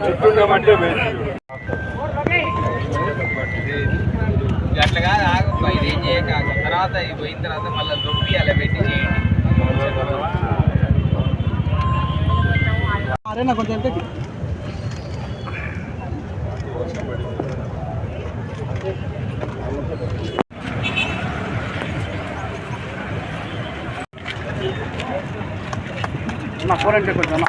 చుట్టూ ఉండమంటే అట్లా కాదు ఆగు ఇది ఏం చేయక తర్వాత ఇది పోయిన తర్వాత మళ్ళీ దొప్పి అలా పెట్టి చేయండి అరే నాకు కొంచెం அம்மா ஃபோர் ஹண்ட்ரட் கொடுத்துருமா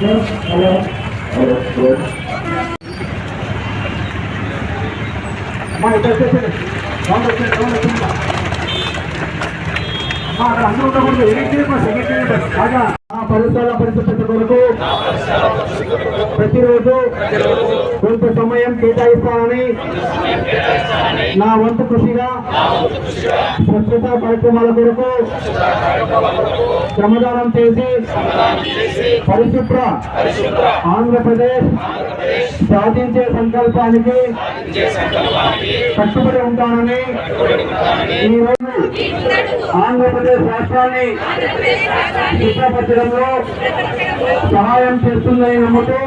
Hello. Hello. Hello. Bueno, entonces, vamos a hacer, vamos a hacer. అక్కడ అందరూ ఉండకూడదు. ఎనిమిది బస్, బాగా పరిసర పరిశుభ్రత కొరకు ప్రతిరోజు కొంత సమయం కేటాయిస్తానని నా వంతు కృషిగా స్వచ్ఛత కార్యక్రమాల కొరకు శ్రమదానం చేసి పరిశుభ్ర ఆంధ్రప్రదేశ్ సాధించే సంకల్పానికి కట్టుబడి ఉంటానని ఈరోజు ఆంధ్రప్రదేశ్ రాష్ట్రాన్ని చిత్రపరచడంలో సహాయం చేస్తుందని నమ్ముతూ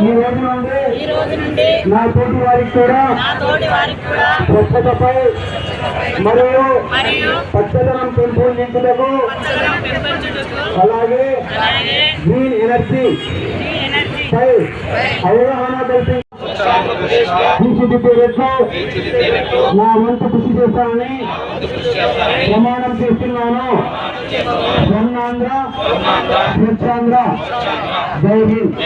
ఈ రోజు నుండి నా తోటి వారికి కూడా స్వచ్ఛతపై మరియు పచ్చదనం పెంపొందించుటకు అలాగే గ్రీన్ ఎనర్జీ పై అవగాహన కల్పి తీర్చిదిద్దే రెట్లు నా వంతు కృషి చేస్తానని ప్రమాణం చేస్తున్నాను. స్వర్ణాంధ్ర స్వచ్ఛాంధ్ర. జై హింద్.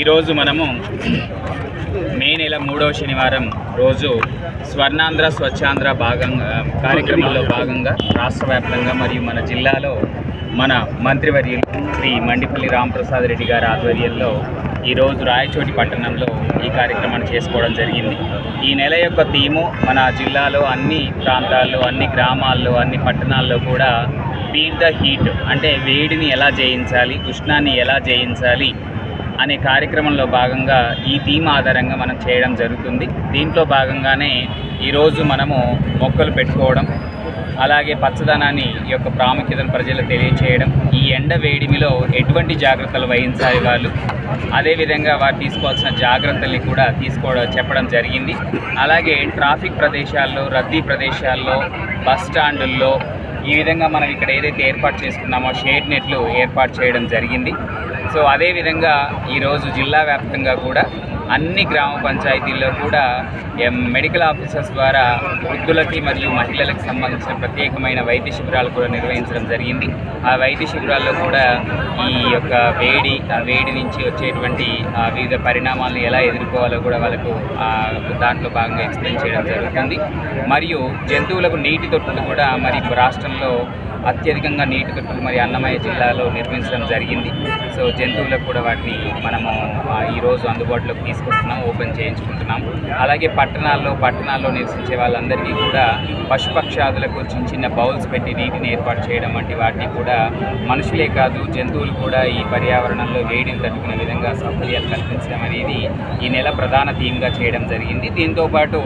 ఈరోజు మనము మే నెల మూడవ శనివారం రోజు స్వర్ణాంధ్ర స్వచ్ఛాంధ్ర భాగంగా కార్యక్రమంలో భాగంగా రాష్ట్ర వ్యాప్తంగా మరియు మన జిల్లాలో మన మంత్రివర్యులు శ్రీ మండిపల్లి రామప్రసాద్ రెడ్డి గారి ఆధ్వర్యంలో ఈరోజు రాయచోటి పట్టణంలో ఈ కార్యక్రమాన్ని చేసుకోవడం జరిగింది. ఈ నెల యొక్క థీము మన జిల్లాలో అన్ని ప్రాంతాల్లో అన్ని గ్రామాల్లో అన్ని పట్టణాల్లో కూడా బీట్ ద హీట్ అంటే వేడిని ఎలా జయించాలి ఉష్ణాన్ని ఎలా జయించాలి అనే కార్యక్రమంలో భాగంగా ఈ థీమ్ ఆధారంగా మనం చేయడం జరుగుతుంది. దీంట్లో భాగంగానే ఈరోజు మనము మొక్కలు పెట్టుకోవడం అలాగే పచ్చదనాన్ని యొక్క ప్రాముఖ్యతను ప్రజలకు తెలియచేయడం ఎండ వేడిమిలో ఎటువంటి జాగ్రత్తలు వహించాలి వాళ్ళు? అదేవిధంగా వారు తీసుకోవాల్సిన జాగ్రత్తల్ని కూడా తీసుకోవడం చెప్పడం జరిగింది. అలాగే ట్రాఫిక్ ప్రదేశాల్లో రద్దీ ప్రదేశాల్లో బస్ స్టాండుల్లో ఈ విధంగా మనం ఇక్కడ ఏదైతే ఏర్పాటు చేసుకున్నామో షేడ్ నెట్లు ఏర్పాటు చేయడం జరిగింది. సో అదేవిధంగా ఈరోజు జిల్లా వ్యాప్తంగా కూడా అన్ని గ్రామ పంచాయతీల్లో కూడా ఎం, మెడికల్ ఆఫీసర్స్ ద్వారా వృద్ధులకి మరియు మహిళలకు సంబంధించిన ప్రత్యేకమైన వైద్య శిబిరాలు కూడా నిర్వహించడం జరిగింది. ఆ వైద్య శిబిరాల్లో కూడా ఈ యొక్క వేడి ఆ వేడి నుంచి వచ్చేటువంటి వివిధ పరిణామాలను ఎలా ఎదుర్కోవాలో కూడా వాళ్ళకు దాంట్లో భాగంగా ఎక్స్ప్లెయిన్ చేయడం జరుగుతుంది. మరియు జంతువులకు నీటి తొట్టులు కూడా మరి రాష్ట్రంలో అత్యధికంగా నీటి తొట్టులు మరి అన్నమయ్య జిల్లాలో నిర్మించడం జరిగింది. సో జంతువులకు కూడా వాటిని మనము ఈరోజు అందుబాటులోకి తీసుకొస్తున్నాం ఓపెన్ చేయించుకుంటున్నాం. అలాగే పట్టణాల్లో పట్టణాల్లో నివసించే వాళ్ళందరికీ కూడా పశుపక్షాదులకు చిన్న చిన్న బౌల్స్ పెట్టి నీటిని ఏర్పాటు చేయడం వంటి వాటిని కూడా మనుషులే కాదు జంతువులు కూడా ఈ పర్యావరణంలో వేడిని తట్టుకునే విధంగా సౌకర్యాలు కల్పించడం అనేది ఈ నెల ప్రధాన థీమ్గా చేయడం జరిగింది. దీంతో పాటు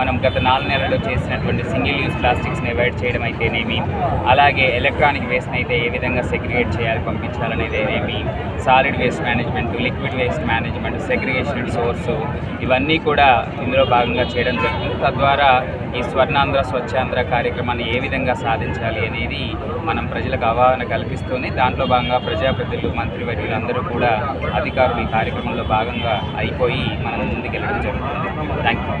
మనం గత నాలుగు నెలల్లో చేసినటువంటి సింగిల్ యూజ్ ప్లాస్టిక్స్ని అవాయిడ్ చేయడం అయితేనేమి అలాగే ఎలక్ట్రానిక్ వేస్ట్ని అయితే ఏ విధంగా సెగ్రిగేట్ చేయాలి పంపించాలనేది ఏమి solid waste management liquid waste management segregation source ఇవన్నీ కూడా ఇందులో భాగంగా చేయడం జరుగుతుంది. తద్వారా ఈ స్వర్ణాంధ్ర స్వచ్ఛాంధ్ర కార్యక్రమాన్ని ఏ విధంగా సాధించాలి అనేది మనం ప్రజలకు అవగాహన కల్పిస్తూనే దాంట్లో భాగంగా ప్రజాప్రతినిధులు మంత్రివర్యులు అందరూ కూడా అధికారులు ఈ కార్యక్రమంలో భాగంగా అయిపోయి మనం ముందుకెళ్ళడం జరుగుతుంది. Thank you